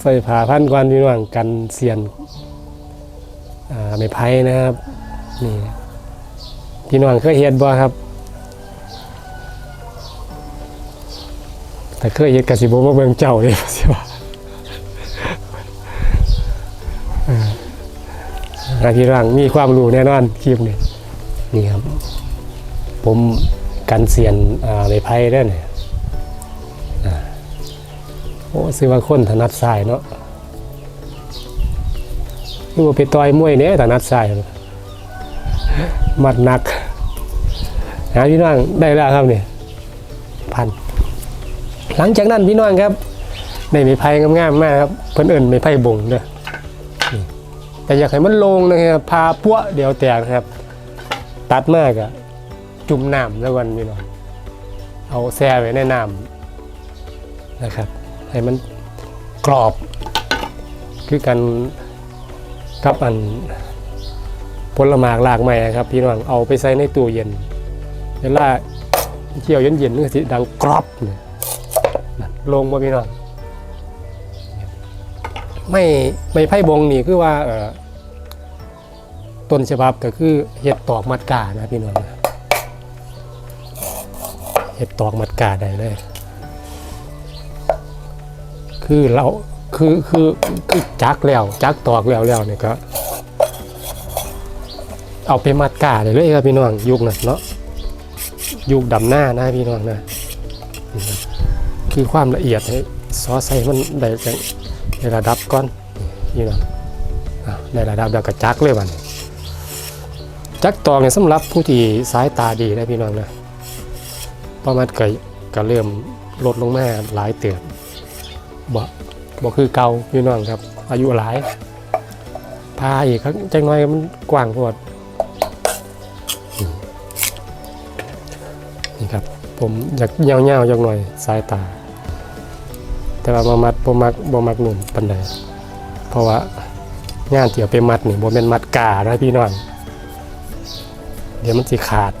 ใส่ผ้าพันก่อนพี่น้องกันเสียนไม่ไผ่นะครับนี่พี่น้องเคยเห็นบ่ครับแต่เคยเห็นกสิบมาเบิ่งเจ้าเลยสิว่าอาพี่ร่างมีความรู้แน่นอนคลิปนี้นี่ครับ ผมกันเสียนอ่าไม่ไผ่ได้เนี่ย โอ้ซื้อว่าคนถนัดสายเนาะนี่ว่าไปต่อยมวยเนี่ยแต่นัดใส่มัดหนักหาพี่น้องได้แล้วครับเนี่ยพัน หลังจากนั้นพี่น้องครับได้ไม้ไผ่งามๆมากครับเพิ่นเอิ่นไม้ไผ่บงเด้อนี่แต่อยากให้มันลงนะครับพาปั้วเดี๋ยวแตกครับ ตัดมากอะจุ่มน้ำแล้วกันพี่น้องเอาแช่ไว้ในน้ำนะครับ ให้มันกรอบ คือกันกับอันผลหมากลากไม้ครับ พี่น้องเอาไปใส่ในตู้เย็นเวลาเที่ยวเย็นๆนึกสิดังกรอบเลยนั่นลงมาพี่น้องไม่ไม่ไพ่บงนี่คือว่าเออต้นฉบับก็คือเห็ดตอกมัดกานะพี่น้องเห็ดตอกมัดกาได้เลย คือเราคือคือคือจักแล้วจักตอกแล้วแล้วเนี่ยก็ เอาไปมัดกาเลยเลยครับพี่น้องยุคนั้นเนาะยุคดำหน้านะพี่น้องนะคือความละเอียดให้ซอสใส่มันได้จังในระดับก่อนนี่น้องอะในระดับเดียวกับจักเลยวันจักตอกเนี่ยสำหรับผู้ที่สายตาดีนะพี่น้องนะเพระมันเกิดก็เริ่มลดลงมาหลายเตือน บ่บ่คือเก่าพี่น้องครับ อายุหลายพาอีกครับจังน้อยมันกว้างพอดนี่ครับ ผมอยากเงาเงาๆจังหน่อยสายตา แต่ว่าบ่มัดบ่มักบ่มักหนุ่มปานใดเพราะว่างานเที่ยวไปมัดนี่บ่แม่นมัดกานะพี่น้องเดี๋ยวมันสิขาด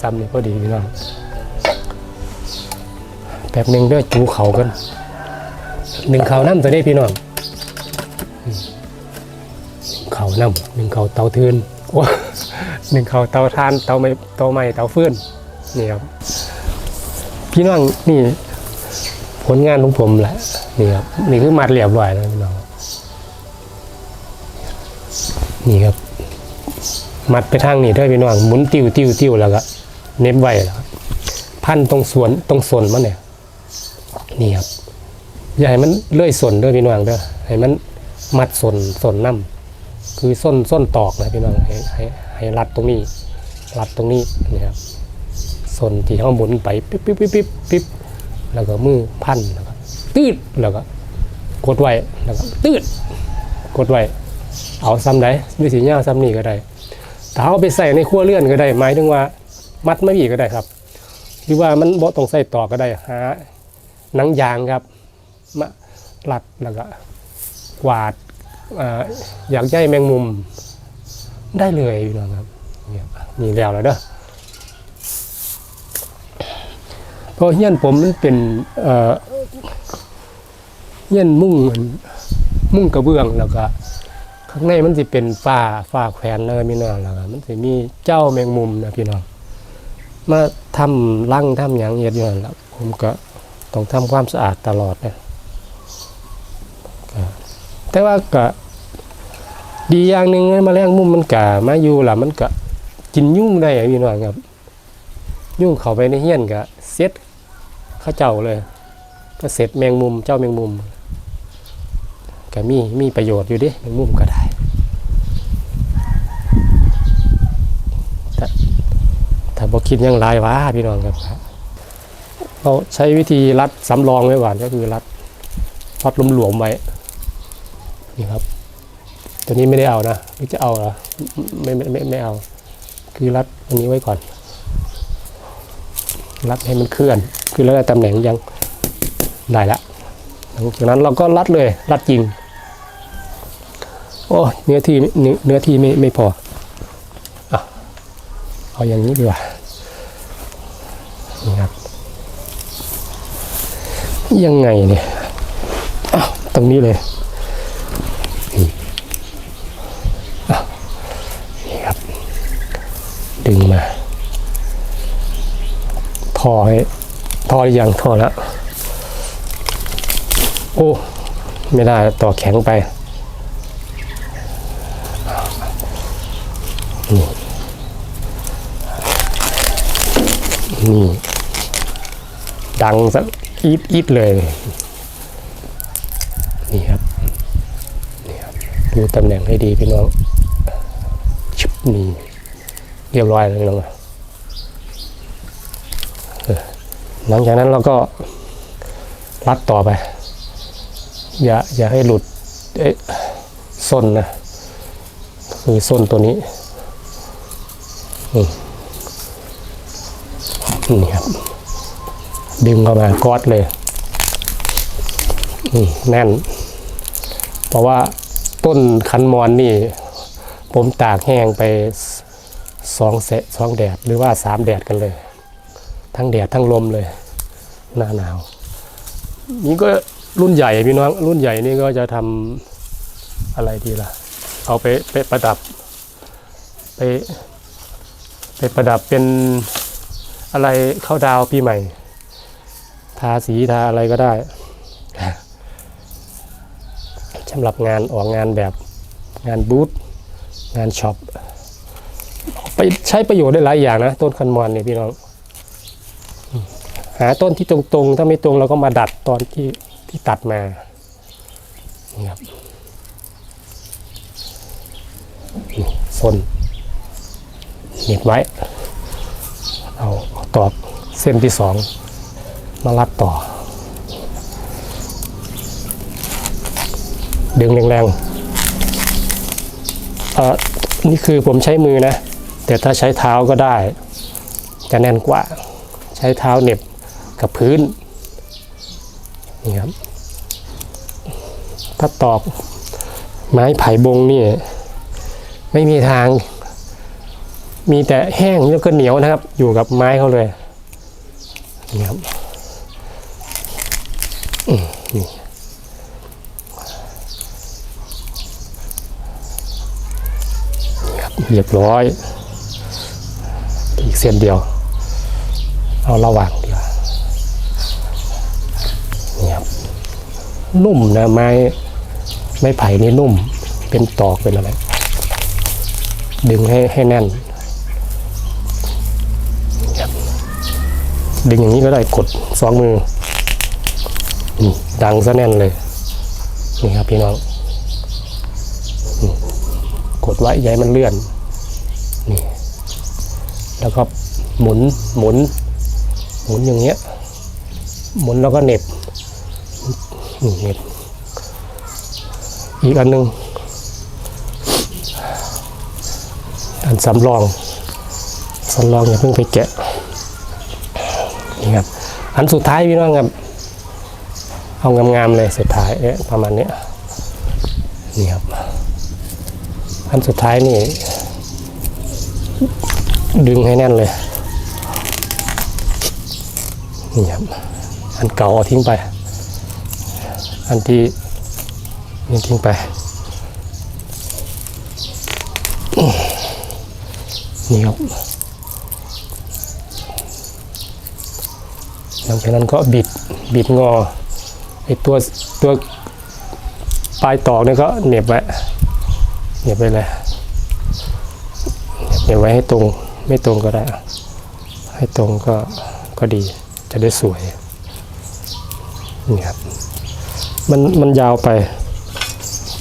ซ้ำนี่พอดีพี่น้อง แป๊บหนึ่งเด้อจูเขากันหนึ่งเขาน้ำตัวนี้พี่น้องเขานำหนึ่งเขาเตาทืนโอ้หนึ่งเขาเตาทานเตาไม้เตาไม้เตาฟืนนี่ครับพี่น้องนี่ผลงานของผมแหละนี่ครับนี่คือมัดเรียบร้อยแล้วพี่น้องนี่ครับ มัดไปทางนี้ด้วยพี่น้องหมุนติวติวติวแล้วก็เน็บไว้แล้วพันตรงสวนตรงสวนมันเนี่ย นี่ครับอย่าให้มันเลื่อยสนเด้วยพี่น้องเด้อให้มันมัดสนสนน้ำคือส้นส้นตอกนะพี่น้องให้ให้ให้รัดตรงนี้ รัดตรงนี้นะครับส้นที่เขาหมุนไปปิ๊บปิ๊บปิ๊บปิ๊บปิ๊บแล้วก็มือพันแล้วก็ตืดแล้วก็กดไว้แล้วก็ตืดกดไว้เอาซ้ำได้มีสีเงาซ้ำนี่ก็ได้ถ้าเอาไปใส่ในขั้วเลื่อนก็ได้หมายถึงว่า มัดไม่อีกก็ได้ครับ หรือว่ามันบ่ต้องใส่ต่อก็ได้หา หนังยางครับมารัดแล้วก็กวาดอ่าอยากได้แมงมุมได้เลยพี่น้องครับนี่ยมีแล้วแล้วเด้อเพราะเฮียนผมมันเป็นเอ่อเฮียนมุ่งมุ่งกระเบื้องแล้วก็ข้างในมันจะเป็นฝ้าฝ้าแขวนเลยพี่น้องแล้วก็มันจะมีเจ้าแมงมุมนะพี่น้องมาทำรังทำหยังเฮ็ดอยู่นั่นแหละผมก็ ต้องทำความสะอาดตลอดนะแต่ว่าก็ดีอย่างหนึ่งแมลงมุมมันกะมาอยู่ล่ะมันก็กินยุ่งได้พี่น้องครับ ยุ่งเข้าไปในเฮี้ยนก็เซ็ตข้าเจ้าเลย ก็เสร็จแมงมุมเจ้าแมงมุมก็มีมีประโยชน์อยู่ดิแมงมุมก็ได้ถ้าบอกคิดยังไรวะพี่น้องครับ เราใช้วิธีรัดสำรองไว้ก่อนก็คือรัดรัดหลวมๆไว้นี่ครับ ตัวนี้ไม่ได้เอานะหรือจะเอาเหรอไม่ไม่ไม่ไม่เอา คือรัดอันนี้ไว้ก่อน รัดให้มันเคลื่อน คือแล้วตำแหน่งยังได้ละหลังจากนั้นเราก็รัดเลย รัดจริง โอ้เนื้อที่เนื้อเนื้อที่ไม่ไม่พออะเอาอย่างนี้ดีกว่านี่ครับ ยังไงเนี่ยอ้าวตรงนี้เลยนี่ครับ ดึงมาทอให้ทอหรือยังทอแล้วโอ้ ไม่ได้ต่อแข็งไปนี่ดังสัก อีดอีดเลย นี่ครับนี่ครับ ดูตำแหน่งให้ดีพี่น้องชุบนี่เรียบร้อยแล้วพี่น้องหลังจากนั้นเราก็รัดต่อไป อย่าอย่าให้หลุดเอ๊ะส้นนะ คือส้นตัวนี้นี่ครับ ดึงเข้ามากอดเลยแน่น เพราะว่าต้นคันมอนนี่ ผมตากแห้งไปสองเสสองแดดหรือว่าสามแดดกันเลย ทั้งแดดทั้งลมเลย หน้าหนาวนี่ก็รุ่นใหญ่พี่น้องรุ่นใหญ่นี่ก็จะทำอะไรดีล่ะ เอาไปไปประดับ ไปไปประดับเป็นอะไรเข้าดาวปีใหม่ ทาสีทาอะไรก็ได้สำหรับงานออกงานแบบงานบูธงานช็อปไปใช้ประโยชน์ได้หลายอย่างนะ ต้นคันมอนเนี่ยพี่น้อง หาต้นที่ตรงๆ ถ้าไม่ตรงเราก็มาดัดตอนที่ที่ตัดมาครับนี่ส้นหนีบไว้ เอาตอกเส้นที่สอง มารัดต่อ ดึงแรงๆเอ่อนี่คือผมใช้มือนะ แต่ถ้าใช้เท้าก็ได้ จะแน่นกว่า ใช้เท้าเหน็บกับพื้นนี่ครับถ้าตอกไม้ไผ่บงนี่ไม่มีทาง มีแต่แห้งแล้วก็เหนียวนะครับ อยู่กับไม้เขาเลยนี่ครับ นี่นี่ครับเรียบร้อย อีกเส้นเดียว เอาระหว่างเดียวนี่ครับนุ่มนะไม้ไม้ไผ่นี่นุ่ม เป็นตอกเป็นอะไร ดึงให้ให้แน่น ดึงอย่างนี้ก็ได้กดสองมือ ดังซะแน่นเลย นี่ครับพี่น้อง กดไว้ย้ายมันเลื่อน นี่ แล้วก็หมุนหมุน หมุนอย่างเงี้ย หมุนแล้วก็เหน็บเหน็บ อีกอันหนึ่งอันสำรองสำรองอย่าเพิ่งไปแกะ นี่ครับ อันสุดท้ายพี่น้องครับ เอางามๆเลยสุดท้ายเอ๊ะประมาณนี้นี่ครับอันสุดท้ายนี่ ดึงให้แน่นเลยนี่ครับอันเก่าเอาทิ้งไป อันที่นี่ทิ้งไป นี่ครับหลังจากนั้นก็บิดบิดงอ ตัวตัวปลายตอกนี่ก็เหน็บไว้เหน็บไปเลยเหน็บไว้ให้ตรงไม่ตรงก็ได้ ให้ตรงก็ก็ดีจะได้สวยนี่ครับมันมันยาวไป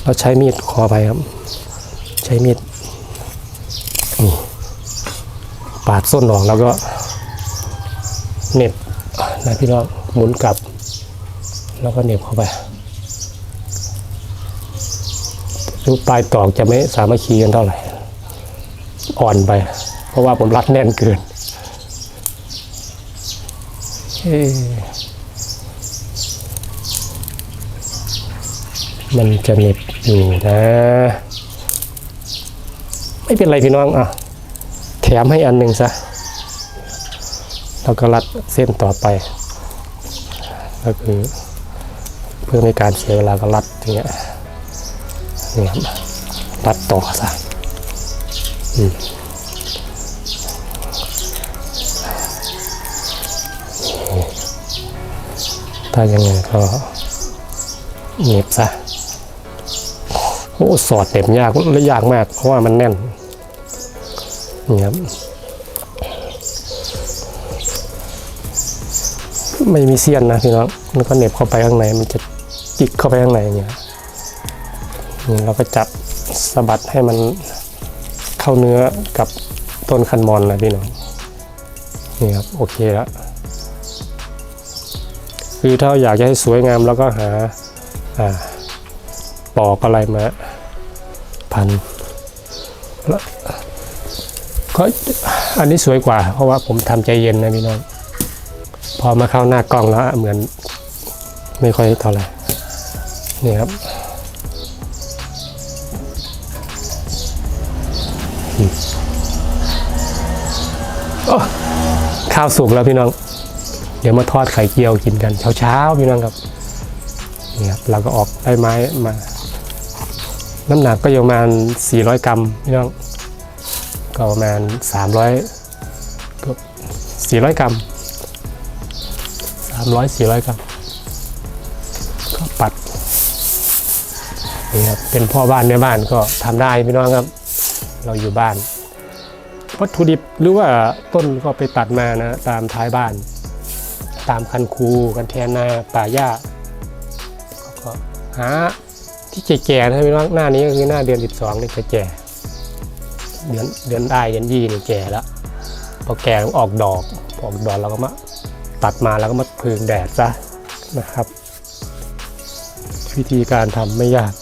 เราใช้มีดขอไปครับ ใช้มีดนี่ปาดส้นออกแล้วก็เน็บนะพี่น้องหมุนกลับ แล้วก็เหน็บเข้าไปรูปปลายตอกจะไม่สามัคคีกันเท่าไหร่ อ่อนไป เพราะว่าผมรัดแน่นเกินมันจะเหน็บอยู่นะ ไม่เป็นไรพี่น้องอะ แถมให้อันหนึ่งซะแล้วก็รัดเส้นต่อไป ก็คือ พื่อไม่การเสียเวลาก็รัดอย่างเงี้ยนี่ครับรัดต่อซะอืมถ้ายังไงก็เน็บซะโอ้สอดเต็มยากและยากมาก เพราะว่ามันแน่นนี่ครับไม่มีเสี้ยนนะพี่น้องแล้วก็เน็บเข้าไปข้างในมันจะ จิกเข้าไปข้างในอย่างเงี้ยนี่เราก็จับสะบัดให้มันเข้าเนื้อกับต้นคันมอนนะพี่น้องนี่ครับโอเคแล้วคือถ้าอยากจะให้สวยงามเราก็หาอ่าปอกอะไรมาพันแล้วก็อันนี้สวยกว่า เพราะว่าผมทำใจเย็นนะพี่น้อง พอมาเข้าหน้ากล้องแล้วเหมือนไม่ค่อยเท่าไหร่ นี่ครับอืมโอ้ข้าวสุกแล้วพี่น้อง เดี๋ยวมาทอดไข่เจียวกินกันเช้าๆพี่น้องครับนี่ครับเราก็ออกได้ไม้มา น้ำหนักก็อยู่ประมาณ 400 กรัมพี่น้อง ก็ประมาณ 300เกือบ400 กรัมสามร้อยสี่ร้อยกรัม นี่ครับเป็นพ่อบ้านแม่บ้านก็ทำได้พี่น้องครับ เราอยู่บ้านวัตถุดิบหรือว่าต้นก็ไปตัดมานะตามท้ายบ้าน ตามคันคูกันแทนนาป่าหญ้าก็หาที่แก่ๆนะพี่น้องหน้านี้ก็คือหน้าเดือน12นี่จะแก่เดือนเดือนได้เดือนยี่นี่แก่แล้วพอแก่ออกดอกอออกดอกเราก็มาตัดมาแล้วก็มาพึ่งแดดซะนะครับ วิธีการทำไม่ยาก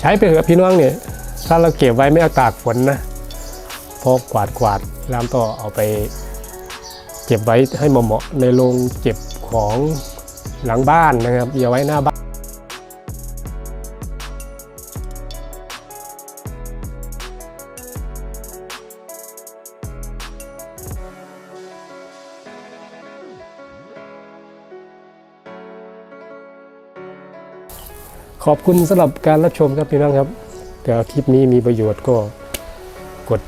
ใช้ไปเถอะพี่น้องเนี่ยถ้าเราเก็บไว้ไม่เอาตากฝนนะพอกวาดกวาดๆแล้วก็เอาไปเก็บไว้ให้เหมาะในโรงเก็บของหลังบ้านนะครับอย่าไว้หน้าบ้าน ขอบคุณสำหรับการรับชมครับพี่น้องครับแต่คลิปนี้มีประโยชน์ก็กด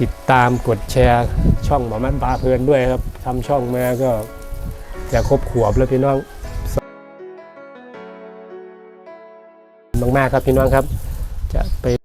ติดตามกดแชร์ ช่องหมอมันบาเพลินด้วยครับทำช่องมาก็จะครบขวบแล้วพี่น้องมากๆครับพี่น้องครับ จะไป